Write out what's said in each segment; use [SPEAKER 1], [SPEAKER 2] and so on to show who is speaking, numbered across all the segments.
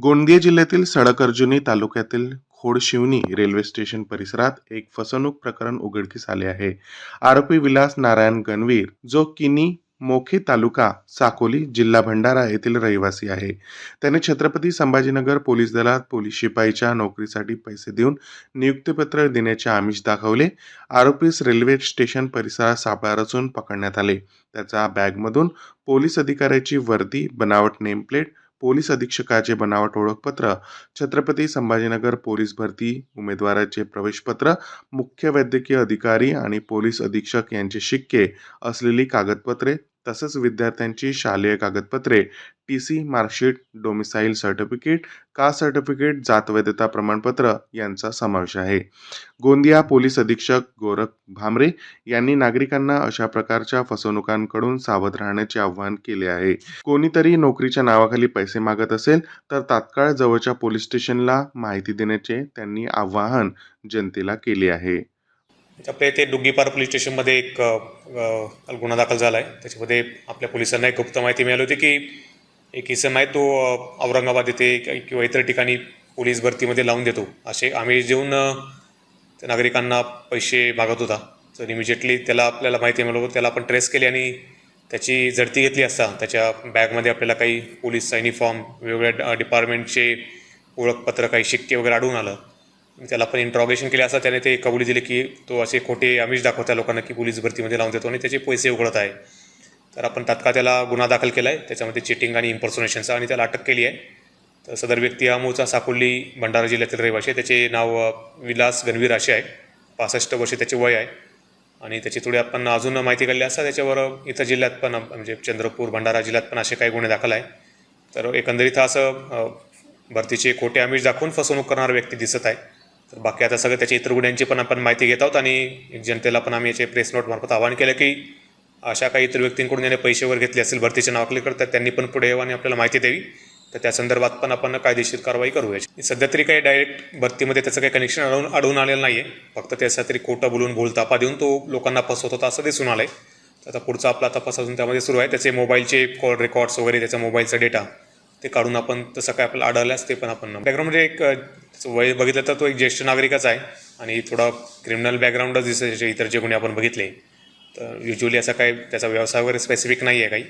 [SPEAKER 1] गोंदिया जिल्ह्यातील सडकअर्जुनी तालुक्यातील खोडशिवनी railway station परिसरात एक फसवणूक प्रकरण उघडकीस आले आहे. आरोपी विलास नारायण गणवीर, जो किनी मोखे तालुका साकोली, जिल्हा भंडारा येथील रहिवासी आहे. त्याने छत्रपती संभाजीनगर पोलीस दलात पोलीस शिपाईच्या नोकरीसाठी पैसे देऊन नियुक्तीपत्र देण्याचे आमिष दाखवले. आरोपीस रेल्वे स्टेशन परिसरात सापळा रचून पकडण्यात आले. त्याच्या बॅगमधून पोलीस अधिकाऱ्याची वर्दी, बनावट नेमप्लेट, पोलीस अधीक्षकाचे बनावट ओळखपत्र, छत्रपती संभाजीनगर पोलीस भरती उमेदवाराचे प्रवेशपत्र, मुख्य वैद्यकीय अधिकारी आणि पोलीस अधीक्षक यांचे शिक्के असलेली कागदपत्रे तसंच विद्यार्थ्यांची शालेय कागदपत्रे, T C marksheet, domicile certificate, caste certificate, जात वैधता प्रमाणपत्र यांचा समावेश आहे. गोंदिया पोलीस अधीक्षक गोरख भामरे यांनी नागरिकांना अशा प्रकारच्या फसवणुकांकडून सावध राहण्याचे आवाहन केले आहे. कोणीतरी नोकरीच्या नावाखाली पैसे मागत असेल तर तात्काळ जवळच्या पोलीस स्टेशनला माहिती देण्याचे त्यांनी आवाहन जनतेला केले आहे.
[SPEAKER 2] आपल्या इथे डुग्गीपार पोलीस स्टेशनमध्ये एक काल गुन्हा दाखल झाला आहे त्याच्यामध्ये आपल्या पोलिसांना एक गुप्त माहिती मिळाली होती की एक इसम आहे तो औरंगाबाद येथे किंवा इतर ठिकाणी पोलीस भरतीमध्ये लावून देतो. असे आम्ही देऊन त्या नागरिकांना पैसे मागत होता. तर इमिजिएटली त्याला आपल्याला माहिती मिळालं त्याला आपण ट्रेस केली आणि त्याची झडती घेतली असता. त्याच्या बॅगमध्ये आपल्याला काही पोलीसचा युनिफॉर्म वेगवेगळ्या डिपार्टमेंटचे ओळखपत्र काही शिक्के वगैरे आढळून आलं. त्याला पण इंट्रॉगेशन केले असता त्याने ते कबुली दिली की तो असे खोटे आमिष दाखवता लोकांना की पोलीस भरतीमध्ये लावून देतो आणि त्याचे पैसे उघडत आहे. तर आपण तात्काळ त्याला गुन्हा दाखल केला आहे त्याच्यामध्ये चिटिंग आणि इम्पर्सोनेशनचा आणि त्याला अटक केली आहे. तर सदर व्यक्ती हा मूळचा साकोली भंडारा जिल्ह्यातील रहिवाशी आहे. त्याचे नाव विलास गणवीर असे आहे. पासष्ट वर्षे त्याचे वय आहे. आणि त्याची थोडी आपण अजून माहिती काढली असता त्याच्यावर इतर जिल्ह्यात पण म्हणजे चंद्रपूर भंडारा जिल्ह्यात पण असे काही गुन्हे दाखल आहे. तर एकंदरीत हा असं भरतीचे खोटे आमिष दाखवून फसवणूक करणारा व्यक्ती दिसत आहे. तर बाकी आता सगळं त्याच्या इतर गुन्ह्यांची पण आपण माहिती घेत आहोत आणि जनतेला पण आम्ही याचे प्रेस नोटमार्फत आवाहन केलं की अशा काही इतर व्यक्तींकडून याने पैसे वगैरे घेतले असेल भरतीच्या नावाखाली तर त्यांनी पण पुढे यावं आणि आपल्याला माहिती द्यावी. तर त्या संदर्भात पण आपण कायदेशीर कारवाई करू याची सध्या तरी काही डायरेक्ट भरतीमध्ये त्याचं काही कनेक्शन अडवून अडवून आलेलं नाही आहे फक्त त्याचा तरी खोटं बोलून भूलतापा देऊन तो लोकांना फसवत होता असं दिसून आलं आहे आता पुढचा आपला तपास अजून त्यामध्ये सुरू आहे. त्याचे मोबाईलचे कॉल रेकॉर्ड्स वगैरे त्याचा मोबाईलचा डेटा ते काढून आपण तसं काय आपल्याला आढळल्यास ते पण आपण बॅकग्राऊंडमध्ये एक वय बघितलं तर तो एक ज्येष्ठ नागरिकच आहे. आणि थोडा क्रिमिनल बॅकग्राऊंडच दिसत इतर जे गुन्हे आपण बघितले. तर युजली असा काय त्याचा व्यवसाय वगैरे स्पेसिफिक नाही आहे काही.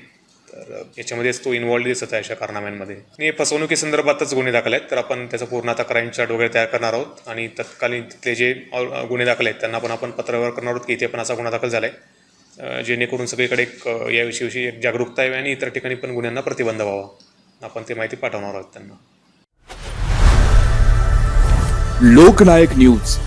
[SPEAKER 2] तर याच्यामध्येच तो इन्वॉल्ड दिसत आहे अशा कारनाम्यांमध्ये आणि फसवणुकी संदर्भातच गुन्हे दाखल आहेत तर आपण त्याचा पूर्ण आता क्राईम चार्ट वगैरे तयार करणार आहोत. आणि तत्कालीन तिथले जे गुन्हे दाखल आहेत त्यांना पण आपण पत्रव्यवहार करणार आहोत की इथे पण असा गुन्हा दाखल झाला आहे जेणेकरून सगळीकडे एक याविषयीविषयी एक जागरूकता यावी आणि इतर ठिकाणी पण गुन्ह्यांना प्रतिबंध व्हावा. आपण ते माहिती पाठवणार आहोत त्यांना.
[SPEAKER 3] लोकनायक न्यूज.